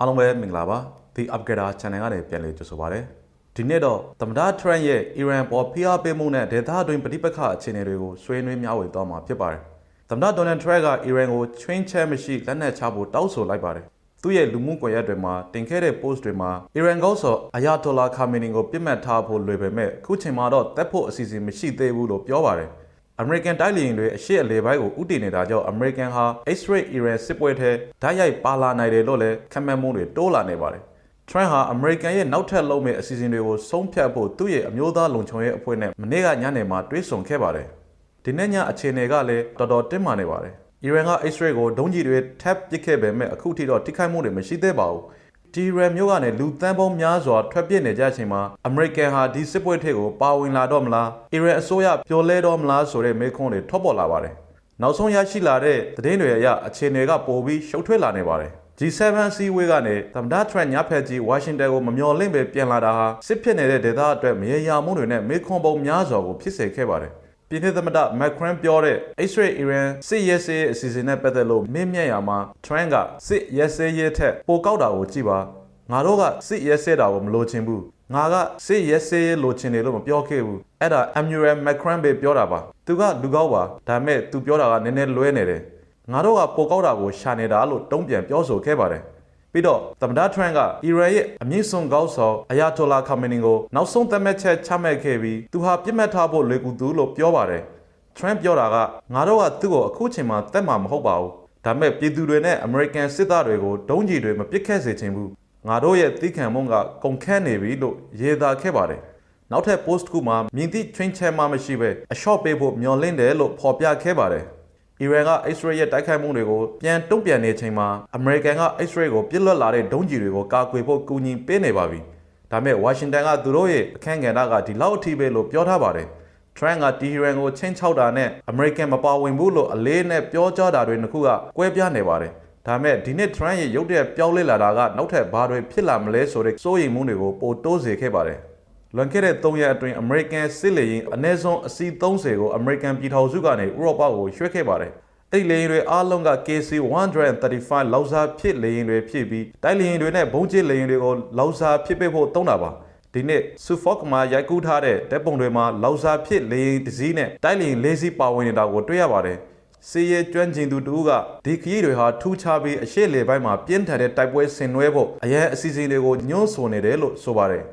အားလုံးပဲမင်္ဂလာပါ The Upgrader Channel ကနေပြန်လည်ကြိုဆိုပါရစေဒီနေ့တော့သမ္မတထရန့်ရဲ့အီရန်ပေါ်ဖိအားပေးမှုနဲ့ဒေသတွင်းပဋိပက္ခအခြေအနေတွေကိုဆွေးနွေးမျှဝေသွားမှာဖြစ်ပါတယ်သမ္မတဒေါ်နယ်ထရန့်ကအီရန်ကိုချွင်းချဲမရှိလက်နက်ချဖို့တောင်းဆိုလိုက်ပါတယ်သူ့ရဲ့လူမှုကွန်ရက်တွေမှာတင်ခဲ့တဲ့ post တွေမှာအီရန်ကောက်ဆော်အယာတိုလာခါမီနီကိုပြစ်မှတ်ထားဖို့လွယ်ပေမဲ့အခုချိန်မှာတော့တက်ဖို့အစီအစဉ်မရှိသေးဘူးလို့ပြောပါတယ် အမေရိကန်တိုက်လေယာဉ်တွေအရှိအလေပိုင်းကိုဥတည်နေတာကြောင့်အမေရိကန်ဟာ X-ray Iran စစ်ပွဲထဲဓာတ်ရိုက်ပါလာနိုင်တယ်လို့လည်းခန့်မှန်းမှုတွေတိုးလာနေပါတယ်။ Trump ဟာအမေရိကန်ရဲ့နောက်ထပ်လုပ်မယ့်အစီအစဉ်တွေကိုဆုံးဖြတ်ဖို့သူ့ရဲ့အမျိုးသားလုံခြုံရေးအဖွဲ့နဲ့မနေ့ကညနေမှာတွေးဆုံခဲ့ပါတယ်။ဒီနေ့ညအခြေအနေကလည်းတော်တော်တင်းမာနေပါတယ်။ Iran က X-ray ကိုဒုံးကျည်တွေထပ်ပစ်ခဲ့ပေမဲ့အခုထိတော့ထိခိုက်မှုတွေမရှိသေးပါဘူး။ ဒီရန်မျိုးကနေလူတန်းပေါင်းများစွာထွက်ပြေးနေကြချိန်မှာအမေရိကန်ဟာဒီစစ်ပွဲထဲကိုပါဝင်လာတော့မလားအီရန်အစိုးရပျော်လဲတော့မလားဆိုတဲ့မေးခွန်းတွေထွက်ပေါ်လာပါတယ်။နောက်ဆုံးရရှိလာတဲ့သတင်းတွေအရအခြေအနေကပိုပြီးရှုပ်ထွေးလာနေပါတယ်။ G7 စီးဝေးကနေသမ္မတထရန့်ညဖက်ကြီးဝါရှင်တန်ကိုမမျှော်လင့်ပဲပြန်လာတာဟာစစ်ဖြစ်နေတဲ့ဒေသအတွက်မရေရာမှုတွေနဲ့မေးခွန်းပုံများစွာကိုဖြစ်စေခဲ့ပါတယ်။ ပြည်ထောင်သမ္မတမက်ခရန်ပြောတဲ့ X-ray Iran စစ်ရဲစဲအစီအစဉ်နဲ့ပတ်သက်လို့မင်းမြတ်ရာမှာ Trump ကစစ်ရဲစဲရဲထက်ပိုကောက်တာကိုကြည့်ပါငါတို့ကစစ်ရဲစဲတာကိုမလိုချင်ဘူးငါကစစ်ရဲစဲရဲလိုချင်တယ်လို့မပြောခဲ့ဘူးအဲ့ဒါ Amuel Macron ပဲပြောတာပါသူကလူကောက်ပါဒါပေမဲ့သူပြောတာကနည်းနည်းလွဲနေတယ်ငါတို့ကပိုကောက်တာကိုရှာနေတာလို့တုံးပြန်ပြောဆိုခဲ့ပါတယ် ပြီးတော့သမ္မတထရန့်ကအီရန်ရဲ့အမြင့်ဆုံးကောက်ဆောင်အယာတိုလာခါမနီကိုနောက်ဆုံးသတ်မှတ်ချက်ချမှတ်ခဲ့ပြီးသူဟာပြစ်မှတ်ထားဖို့လွယ်ကူသူလို့ပြောပါတယ်ထရန့်ပြောတာကငါတို့ကသူ့ကိုအခုချိန်မှာတက်မှာမဟုတ်ပါဘူးဒါပေမဲ့ပြည်သူတွေနဲ့အမေရိကန်စစ်သားတွေကိုဒုံးကျည်တွေမပစ်ခတ်စေချင်ဘူးငါတို့ရဲ့သိခံမှုကကုန်ခန့်နေပြီလို့ရေးသားခဲ့ပါတယ်နောက်ထပ် post တစ်ခုမှာမြင်သည့် train ချဲမှမရှိပဲအလျှော့ပေးဖို့မျှော်လင့်တယ်လို့ဖော်ပြခဲ့ပါတယ် အီရန်က X-ray ရဲ့တိုက်ခိုက်မှုတွေကိုပြန်တုံ့ပြန်နေချိန်မှာအမေရိကန်က X-ray ကိုပြစ်လွတ်လာတဲ့ဒုံးကျည်တွေကိုကာကွယ်ဖို့ကူညီပေးနေပါပြီ။ဒါပေမဲ့ဝါရှင်တန်ကသူတို့ရဲ့အခန့်ကဏ္ဍကဒီလောက်အထိပဲလို့ပြောထားပါတယ်။ Trump ကတီဟီရန်ကိုချင်းချောက်တာနဲ့အမေရိကန်မပါဝင်ဘူးလို့အလေးနဲ့ပြောကြားတာတွေနှစ်ခုကကွဲပြားနေပါတယ်။ဒါပေမဲ့ဒီနေ့ Trump ရဲ့ရုပ်တရက်ပြောင်းလဲလာတာကနောက်ထပ်ဘာတွေဖြစ်လာမလဲဆိုတဲ့စိုးရိမ်မှုတွေကိုပိုတိုးစေခဲ့ပါတယ်။ လွန်ခဲ့တဲ့3ရက်အတွင်းအမေရိကန်စစ်လေယာဉ်အနည်းဆုံးအစီ30ကိုအမေရိကန်ပြည်ထောင်စုကနေဥရောပကိုရွှေ့ခဲ့ပါတယ်။အဲ့ဒီလေယာဉ်တွေအားလုံးက KC-135 လောက်စားဖြစ်လေယာဉ်တွေဖြစ်ပြီးတိုက်လေယာဉ်တွေနဲ့ဘုံကျစ်လေယာဉ်တွေကိုလောက်စားဖြစ်ပေးဖို့တုံးတာပါဒီနေ့ဆူဖော့ကမှာရိုက်ကူးထားတဲ့တပ်ပုံတွေမှာလောက်စားဖြစ်လေယာဉ်တစ်စီးနဲ့တိုက်လေယာဉ်လေးစီးပါဝင်နေတာကိုတွေ့ရပါတယ်စီရဲကျွမ်းကျင်သူတူကဒီခရီးတွေဟာထူးခြားပြီးအရှိလေပိုင်းမှာပြင်းထန်တဲ့တိုက်ပွဲဆင်နွှဲဖို့အရန်အစီအစဉ်တွေကိုညှို့ဆိုနေတယ်လို့ဆိုပါတယ်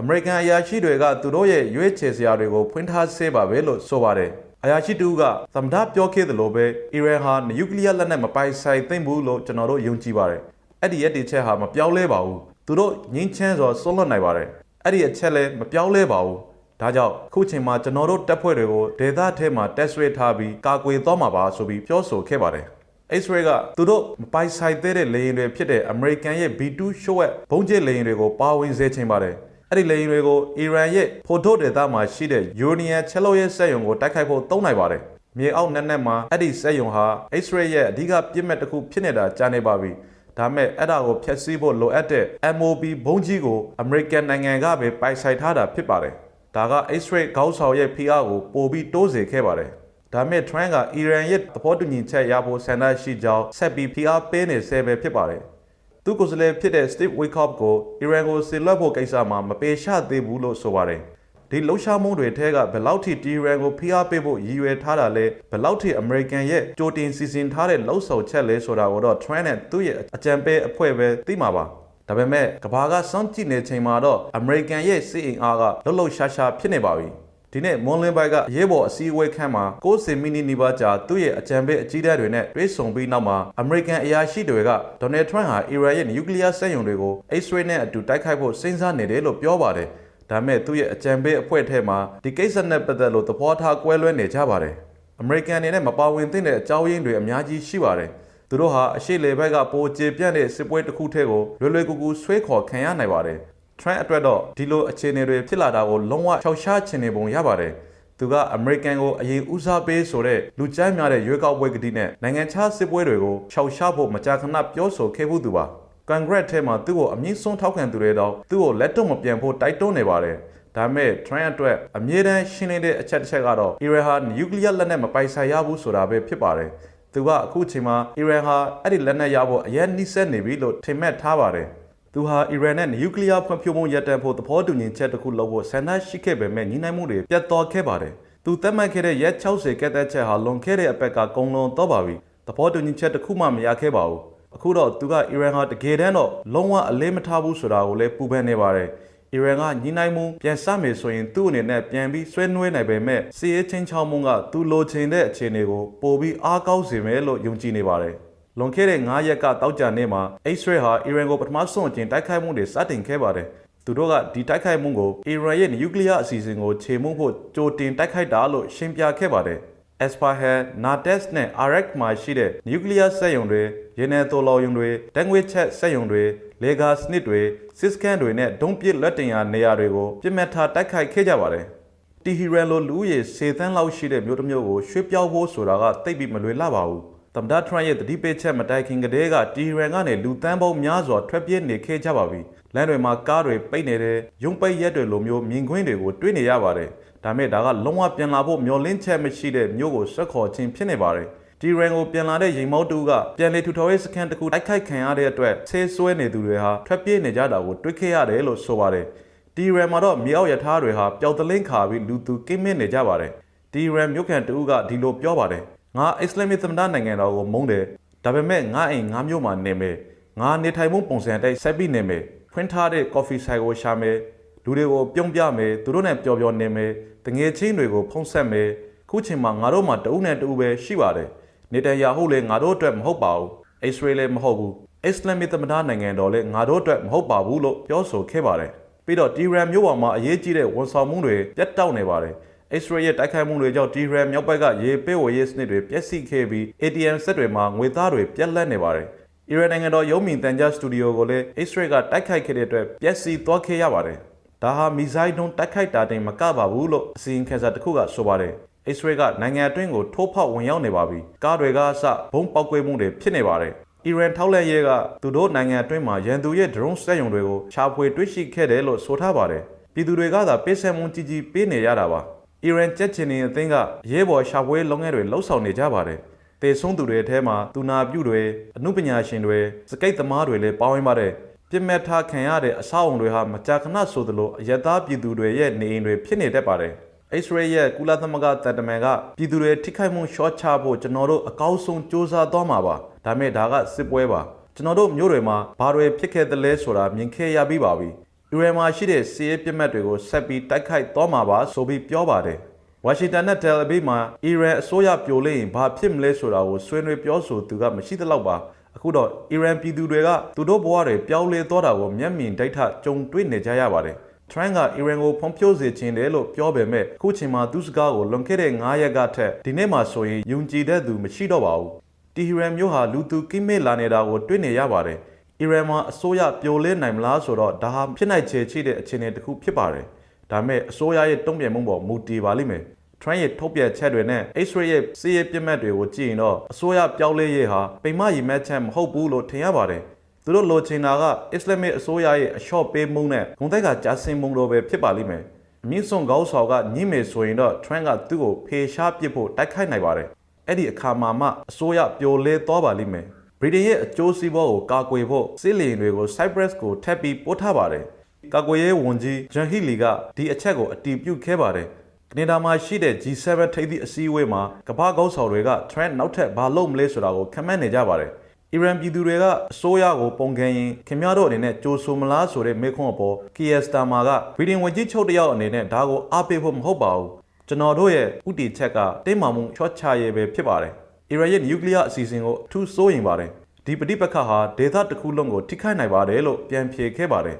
အမေရိကန်အရာရှိတွေကသူတို့ရဲ့ရွေးချယ်စရာတွေကိုဖွင့်ထားဆဲပါပဲလို့ဆိုပါတယ်အရာရှိတူကသမ္မတပြောခဲ့သလိုပဲအီရန်ဟာနျူကလ িয়ার လက်နက်မပိုင်ဆိုင်သိမ့်ဘူးလို့ကျွန်တော်တို့ယုံကြည်ပါတယ်။အဲ့ဒီရက်ဒီချက်ဟာမပြောင်းလဲပါဘူး။သူတို့ငင်းချမ်းစွာဆွလွတ်နိုင်ပါတယ်။အဲ့ဒီအချက်လည်းမပြောင်းလဲပါဘူး။ဒါကြောင့်ခုချိန်မှာကျွန်တော်တို့တပ်ဖွဲ့တွေကိုဒေသထဲမှာတက်ဆွဲထားပြီးကာကွယ်သွားမှာပါဆိုပြီးပြောဆိုခဲ့ပါတယ်။ X-ray ကသူတို့မပိုင်ဆိုင်သေးတဲ့လေယာဉ်တွေဖြစ်တဲ့ American ရဲ့ B2 Showet ဘုံကျစ်လေယာဉ်တွေကိုပါဝင်စေချင်ပါတယ်။ အဲ့ဒီလေယာဉ်တွေကိုအီရန်ရဲ့ဖိုတိုဒေသမှာရှိတဲ့ယူနီယံချက်လို့ရဲ့စက်ရုံကိုတိုက်ခိုက်ဖို့သုံးနိုင်ပါတယ်။မြေအောက်နက်နက်မှာအဲ့ဒီစက်ရုံဟာ X-ray ရဲ့အဓိကပြစ်မှတ်တစ်ခုဖြစ်နေတာကြားနေပါပြီ။ဒါမဲ့အဲ့ဒါကိုဖျက်ဆီးဖို့လိုအပ်တဲ့ MOB ဘုံကြီးကိုအမေရိကန်နိုင်ငံကပဲပိုင်ဆိုင်ထားတာဖြစ်ပါတယ်။ဒါက X-ray ခေါင်းဆောင်ရဲ့ဖိအားကိုပိုပြီးတိုးစေခဲ့ပါတယ်။ဒါမဲ့ Trump ကအီရန်ရဲ့သဘောတူညီချက်ရဖို့ဆန္ဒရှိကြောင်းဆက်ပြီးဖိအားပေးနေဆဲပဲဖြစ်ပါတယ်။ သူကိုယ်စားလှယ်ဖြစ်တဲ့ Steve Witkoff ကိုအီရန်ကိုဆင်လွှတ်ဖို့ကိစ္စမှာမပေရှသေးဘူးလို့ဆိုပါတယ်။ဒီလှုပ်ရှားမှုတွေထဲကဘယ်လောက်ထိတီရန်ကိုဖိအားပေးဖို့ရည်ရွယ်ထားတာလဲဘယ်လောက်ထိအမေရိကန်ရဲ့ကြိုတင်စီစဉ်ထားတဲ့လှုပ်ဆောင်ချက်လဲဆိုတာကိုတော့ Trump နဲ့သူ့ရဲ့အကြံပေးအဖွဲ့ပဲသိမှာပါ။ဒါပေမဲ့ကဘာကစောင့်ကြည့်နေချိန်မှာတော့အမေရိကန်ရဲ့စစ်အင်အားကလှုပ်လှုပ်ရှားရှားဖြစ်နေပါပြီ။ ဒီနေ့မွန်လင်းဘိုက်ကအရေးပေါ်အစည်းအဝေးခန်းမှာ60မိနစ်နီးပါးကြာသူ့ရဲ့အကြံပေးအကြီးအကဲတွေနဲ့တွေ့ဆုံပြီးနောက်မှာအမေရိကန်အရာရှိတွေကဒေါ်နယ်ထရန့်ဟာအီရန်ရဲ့နျူကလ িয়ার စက်ရုံတွေကို X-ray နဲ့အတူတိုက်ခိုက်ဖို့စဉ်းစားနေတယ်လို့ပြောပါတယ်။ဒါမဲ့သူ့ရဲ့အကြံပေးအဖွဲ့ထဲမှာဒီကိစ္စနဲ့ပတ်သက်လို့သဘောထားကွဲလွဲနေကြပါတယ်။အမေရိကန်အနေနဲ့မပါဝင်သင့်တဲ့အကြောင်းရင်းတွေအများကြီးရှိပါတယ်။သူတို့ဟာအရှိလေဘက်ကပိုကျေပြန့်တဲ့စစ်ပွဲတစ်ခုထဲကိုလွယ်လွယ်ကူကူဆွဲခေါ်ခံရနိုင်ပါတယ်။ Trent အတွက်တော့ဒီလိုအခြေအနေတွေဖြစ်လာတာကိုလုံးဝခြောက်ရှားချင်နေပုံရပါတယ်။သူကအမေရိကန်ကိုအရင်ဦးစားပေးဆိုတဲ့လူကြမ်းများတဲ့ရွေးကောက်ပွဲကတိနဲ့နိုင်ငံခြားစစ်ပွဲတွေကိုခြောက်ရှားဖို့မကြာခဏပြောဆိုခဲ့မှုသူပါ။ Congress ထဲမှာသူ့ကိုအမြင့်ဆုံးထောက်ခံသူတွေတော့သူ့ကိုလက်တော့မပြန်ဖို့တိုက်တွန်းနေပါတယ်။ဒါပေမဲ့ Trump အတွက်အမြဲတမ်းရှင်းနေတဲ့အချက်တစ်ချက်ကတော့ Iran ဟာနျူကလ িয়ার လက်နက်မပိုင်ဆိုင်ရဘူးဆိုတာပဲဖြစ်ပါတယ်။သူသူကအခုချိန်မှာအီရန်ဟာအဲ့ဒီလက်နက်ရဖို့အရင်နှိစက်နေပြီလို့ထင်မှတ်ထားပါတယ် သူဟာအီရန်နဲ့နျူကလ িয়ার ဖွံ့ဖြိုးမှုရပ်တန့်ဖို့သဘောတူညီချက်တစ်ခုလုပ်ဖို့ဆန္ဒရှိခဲ့ပေမဲ့ညီနိုင်မှုတွေပြတ်သွားခဲ့ပါတယ်သူသတ်မှတ်ခဲ့တဲ့ရက်60ကက်သက်ချက်ဟာလွန်ခဲ့တဲ့အပတ်ကကုံလွန်တော့ပါပြီသဘောတူညီချက်တစ်ခုမှမရခဲ့ပါဘူးအခုတော့သူကအီရန်ဟာတကယ်တမ်းတော့လုံးဝအလေးမထားဘူးဆိုတာကိုလည်းပူပန်နေပါတယ်အီရန်ကညီနိုင်မှုပြန်စမယ်ဆိုရင်သူ့အနေနဲ့ပြန်ပြီးဆွဲနွှဲနိုင်ပေမဲ့စီးရဲချင်းချောင်းမှုကသူလိုချင်တဲ့အခြေအနေကိုပိုပြီးအားကောင်းစေမယ်လို့ယုံကြည်နေပါတယ် လွန်ခဲ့တဲ့9ရက်ကတောက်ကြနေ့မှာအိစရေးဟာအီရန်ကိုပထမဆုံးအကြိမ်တိုက်ခိုက်မှုတွေစတင်ခဲ့ပါတယ်သူတို့ကဒီတိုက်ခိုက်မှုကိုအီရန်ရဲ့နျူကလ িয়ার အစီအစဉ်ကိုခြေမှုဖို့ကြိုတင်တိုက်ခိုက်တာလို့ရှင်းပြခဲ့ပါတယ် Espahan, Nates နဲ့ Arak မှာရှိတဲ့နျူကလ িয়ার စက်ရုံတွေရေနံတော်လော်ရုံတွေတန်ငွေချက်စက်ရုံတွေလေဂါစနစ်တွေစစ်စကန်တွေနဲ့ဒုံးပစ်လက်တင်ရာနေရာတွေကိုပြစ်မှတ်ထားတိုက်ခိုက်ခဲ့ကြပါတယ်။တီဟီရန်လိုလူဦးရေစေသန်းလောက်ရှိတဲ့မြို့တစ်မြို့ကိုရွှေ့ပြောင်းဖို့ဆိုတာကတိတ်ပြီးမလွယ်လှပါဘူး။ သမ္မတထရန့်ရဲ့တတိပိတ်ချက်မတိုင်ခင်ကတည်းကတီဟီရန်ကနေလူတန်းပေါင်းများစွာထွက်ပြေးနေခဲ့ကြပါပြီ။လမ်းတွေမှာကားတွေပိတ်နေတယ်၊ရုံပိတ်ရက်တွေလိုမျိုးမြင်ကွင်းတွေကိုတွေ့နေရပါတယ်။ဒါမဲ့ဒါကလုံးဝပြန်လာဖို့မျှော်လင့်ချက်မရှိတဲ့မြို့ကိုဆွတ်ခေါ်ခြင်းဖြစ်နေပါတယ်။တီရန်ကိုပြန်လာတဲ့ရင်မောက်တူကပြန်လေထူထော်ရေးစခန်းတစ်ခုတိုက်ခိုက်ခံရတဲ့အတွက်ဆေးဆွဲနေသူတွေဟာထွက်ပြေးနေကြတာကိုတွေ့ခဲ့ရတယ်လို့ဆိုပါတယ်။တီရန်မှာတော့မြေအောက်ရထားတွေဟာပျောက်တလင်းခါပြီးလူသူကိမ့်မနေကြပါတယ်။တီရန်မြို့ခံတူကဒီလိုပြောပါတယ်။ ငါအစ္စလာမစ်သမ္မတနိုင်ငံတော်ကိုမုန်းတယ်။ဒါပေမဲ့ငါအိမ်ငါမြို့မှာနေမယ်။ငါနေထိုင်မှုပုံစံအတိုင်းဆက်ပြီးနေမယ်။ဖွင့်ထားတဲ့ coffee ဆိုင်ကိုရှာမယ်။လူတွေကိုပြုံးပြမယ်။သူတို့နဲ့ပျော်ပျော်နေမယ်။တငယ်ချင်းတွေကိုဖုံးဆက်မယ်။ခုချိန်မှာငါတို့မှာတဦးနဲ့တဦးပဲရှိပါတယ်။နေတန်ယာဟုလည်းငါတို့အတွက်မဟုတ်ပါဘူး။အစ္စရေးလည်းမဟုတ်ဘူး။အစ္စလာမစ်သမ္မတနိုင်ငံတော်လည်းငါတို့အတွက်မဟုတ်ပါဘူးလို့ပြောဆိုခဲ့ပါတယ်။ပြီးတော့တီရန်မြို့ပေါ်မှာအရေးကြီးတဲ့ဝန်ဆောင်မှုတွေပြတ်တောက်နေပါတယ်။ အစ္စရေးရဲ့တိုက်ခိုက်မှုတွေကြောင့်တီရန်မြောက်ဘက်ကရေပေးဝေရေးစနစ်တွေပျက်စီးခဲ့ပြီး ATM စက်တွေမှာငွေသားတွေပြတ်လတ်နေပါတယ်။အီရန်နိုင်ငံတော်ရုံးမြင်တန်ကြားစတူဒီယိုကိုလည်းအစ္စရေးကတိုက်ခိုက်ခဲ့တဲ့အတွက်ပျက်စီးသွားခဲ့ရပါတယ်။ဒါဟာမီဇိုင်းဒုံးတိုက်ခိုက်တာတင်မကပါဘူးလို့အစီရင်ခံစာတစ်ခုကဆိုပါတယ်။အစ္စရေးကနိုင်ငံအတွင်းကိုထိုးဖောက်ဝင်ရောက်နေပါပြီ။ကားတွေကအစဘုံပောက်ကွဲမှုတွေဖြစ်နေပါတယ်။အီရန်ထောက်လက်ရဲကသူတို့နိုင်ငံအတွင်းမှာရန်သူရဲ့ drone စက်ရုံတွေကိုရှာဖွေတွေ့ရှိခဲ့တယ်လို့ဆိုထားပါတယ်။ပြည်သူတွေကသာပေးဆက်မှုကြီးကြီးပေးနေရတာပါ။ အီရန်ကြက်ချင်နေအသင်းကရဲဘော်ရှာဖွေလုပ်ငန်းတွေလှုပ်ဆောင်နေကြပါတယ်။တေဆုံးသူတွေအထဲမှာသူနာပြုတွေအမှုပညာရှင်တွေစကိတ်သမားတွေလည်းပါဝင်ပါတယ်။ပြစ်မှတ်ထားခံရတဲ့အဆောက်အုံတွေဟာမကြာခဏဆိုသလိုအယက်သားပြည်သူတွေရဲ့နေအိမ်တွေဖြစ်နေတတ်ပါတယ်။အစ္စရေးရဲ့ကုလသမဂ္ဂတပ်တမန်ကပြည်သူတွေထိခိုက်မှုရှော့ချဖို့ကျွန်တော်တို့အကောင်းဆုံးစ조사သွားမှာပါဒါမဲ့ဒါကစစ်ပွဲပါကျွန်တော်တို့မျိုးတွေမှာဘာတွေဖြစ်ခဲ့သလဲဆိုတာမြင်ခဲ့ရပြီးပါပြီ အီရန်မှာရှိတဲ့စီးရဲပြစ်မှတ်တွေကိုဆက်ပြီးတိုက်ခိုက်သွားမှာပါဆိုပြီးပြောပါတယ်ဝါရှင်တန်နဲ့တယ်အဗီမှာအီရန်အစိုးရပြိုလဲရင်ဘာဖြစ်မလဲဆိုတာကိုဆွေးနွေးပြောဆိုသူကမရှိသလောက်ပါအခုတော့အီရန်ပြည်သူတွေကသူတို့ဘဝတွေပြောင်းလဲသွားတာကိုမျက်မြင်ဒိဋ္ဌကြုံတွေ့နေကြရပါတယ်ထရန်ကအီရန်ကိုဖွံ့ဖြိုးစေခြင်းတယ်လို့ပြောပေမဲ့ခုချိန်မှာသူစကားကိုလွန်ခဲ့တဲ့9ရက်ကထက်ဒီနေ့မှဆိုရင်ယုံကြည်တဲ့သူမရှိတော့ပါဘူးတီဟီရန်မျိုးဟာလူသူကိမေ့လာနေတာကိုတွေ့နေရပါတယ် အီရန်မှာအစိုးရပြိုလဲနိုင်မလားဆိုတော့ဒါဟာဖြစ်နိုင်ခြေရှိတဲ့အခြေအနေတစ်ခုဖြစ်ပါတယ်ဒါမဲ့အစိုးရရဲ့တုံ့ပြန်မှုပေါ်မူတည်ပါလိမ့်မယ်ထရန်ရဲ့ထုတ်ပြန်ချက်တွေနဲ့ X-ray ရဲ့စီးရဲပြစ်မှတ်တွေကိုကြည့်ရင်တော့အစိုးရပြောင်းလဲရေးဟာပိမရီမတ်ချက်မဟုတ်ဘူးလို့ထင်ရပါတယ်သူတို့လိုချင်တာကအစ္စလာမစ်အစိုးရရဲ့အလျှော့ပေးမှုနဲ့ဂုဏ်သိက္ခာကျဆင်းမှုလိုပဲဖြစ်ပါလိမ့်မယ်။အမြင့်ဆုံးကောင်းဆောင်ကညှိမယ်ဆိုရင်တော့ Trump ကသူ့ကိုဖေရှားပစ်ဖို့တိုက်ခိုက်နိုင်ပါတယ်။အဲ့ဒီအခါမှာမှအစိုးရပြိုလဲသွားပါလိမ့်မယ်။ ဗြိတိန်ရဲ့အကျိုးစီးပွားကိုကာကွယ်ဖို့စစ်လီတွေကို Cyprus ကိုထပ်ပြီးပို့ထားပါတယ်။ကာကွယ်ရေးဝန်ကြီးဂျန်ဟီလီကဒီအချက်ကိုအတည်ပြုခဲ့ပါတယ်။ကနေဒါမှာရှိတဲ့ G7 ထိပ်သီးအစည်းအဝေးမှာကမ္ဘာကောင်းဆောင်တွေက Trump နောက်ထပ်ဘာလုပ်မလဲဆိုတာကိုခန့်မှန်းနေကြပါတယ်။အီရန်ပြည်သူတွေကအစိုးရကိုပုံကန်ရင်ခင်ဗျားတို့အနေနဲ့ကြိုးဆိုမလားဆိုတဲ့မေးခွန်းအပေါ်ကီယက်စတာမာကဗီဒီယိုဝင်ကြီးချုပ်တယောက်အနေနဲ့ဒါကိုအားပေးဖို့မဟုတ်ပါဘူးကျွန်တော်တို့ရဲ့ဥတီချက်ကတင်းမာမှုချော့ချရေးပဲဖြစ်ပါတယ် အီရန်ရဲ့နျူကလ িয়ার အစီအစဉ်ကိုအထူးစိုးရင်ပါတယ်ဒီပဋိပက္ခဟာဒေသတစ်ခုလုံးကိုထိခိုက်နိုင်ပါတယ်လို့ပြန်ဖြေခဲ့ပါတယ်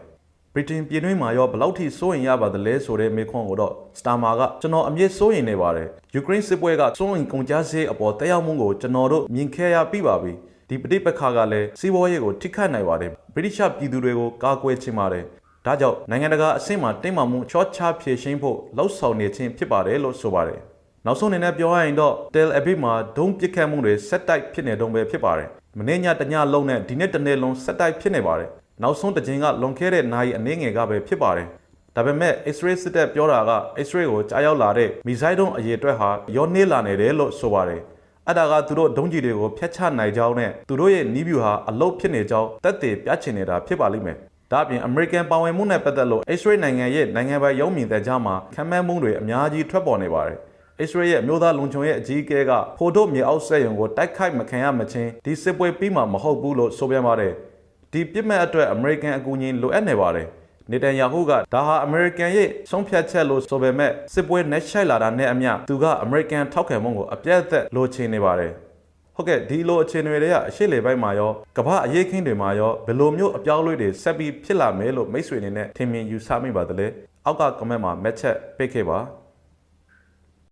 ဗြိတိန်ပြည်တွင်းမှာရောဘယ်လောက်ထိစိုးရင်ရပါသလဲဆိုတဲ့မေးခွန်းကိုတော့စတာမာကကျွန်တော်အမြင့်စိုးရင်နေပါတယ်ယူကရိန်းစစ်ပွဲကစိုးရင်ကုန်ကြစေးအပေါ်တက်ရောက်မှုကိုကျွန်တော်တို့မြင်ခဲ့ရပြီးပါပြီဒီပဋိပက္ခကလည်းစီးပွားရေးကိုထိခိုက်နိုင်ပါတယ်ဗြိတိရှပြည်သူတွေကိုကာကွယ်ချင်ပါတယ်ဒါကြောင့်နိုင်ငံတကာအဆင့်မှာတင်းမာမှုချော့ချဖြည့်ရှင်းဖို့လှုံ့ဆော်နေခြင်းဖြစ်ပါတယ်လို့ဆိုပါတယ် နောက်ဆုံးအနေနဲ့ပြောရရင်တော့ Tel Aviv မှာဒုံးပစ်ခတ်မှုတွေဆက်တိုက်ဖြစ်နေတုံးပဲဖြစ်ပါတယ်မနေ့ညတညလုံးနဲ့ဒီနေ့တနေ့လုံးဆက်တိုက်ဖြစ်နေပါတယ်နောက်ဆုံးတစ်ချိန်ကလွန်ခဲ့တဲ့နိုင်အနည်းငယ်ကပဲဖြစ်ပါတယ်ဒါပေမဲ့ Israel စစ်တပ်ပြောတာက Israel ကိုကြားရောက်လာတဲ့မီဇိုင်းဒုံးအရေးအတွက်ဟာရောနှေးလာနေတယ်လို့ဆိုပါတယ်အဲ့ဒါကသူတို့ဒုံးကြီးတွေကိုဖျက်ချနိုင်ကြောင်းနဲ့သူတို့ရဲ့နီးဗျူဟာအလုတ်ဖြစ်နေကြောင်းတက်တည်ပြချင်နေတာဖြစ်ပါလိမ့်မယ်ဒါ့အပြင် American ပါဝင်မှုနဲ့ပတ်သက်လို့ Israel နိုင်ငံရဲ့နိုင်ငံပိုင်ရုံးမြင်တဲ့ကြားမှာခံမှန်းမှုတွေအများကြီးထွက်ပေါ်နေပါတယ်။ Israel ရဲ့အမျိုးသားလုံခြုံရေးအကြီးအကဲကဖိုတို့မြေအောက်ဆက်ယုံကိုတိုက်ခိုက်မခံရမချင်းဒီစစ်ပွဲပြီးမှမဟုတ်ဘူးလို့ဆိုပြန်ပါတယ်။ဒီပြစ်မဲ့အတွက် American အကူအညီလိုအပ်နေပါတယ်။နေတန်ယာဟုကဒါဟာ American ရဲ့ဆုံးဖြတ်ချက်လို့ဆိုပေမဲ့စစ်ပွဲနဲ့ရှိုက်လာတာနဲ့အမျှသူက American ထောက်ခံမှုကိုအပြတ်အသက်လိုချင်နေပါတယ်။ဟုတ်ကဲ့ဒီလိုအခြေအနေတွေကအရှိလေပိုင်းမှာရောကမ္ဘာအရေးခင်းတွေမှာရောဘယ်လိုမျိုးအပြောင်းအလဲတွေဆက်ပြီးဖြစ်လာမယ်လို့မိတ်ဆွေအနေနဲ့ထင်မြင်ယူဆမိပါသလဲအောက်က comment မှာ match ချက်ပေးခဲ့ပါ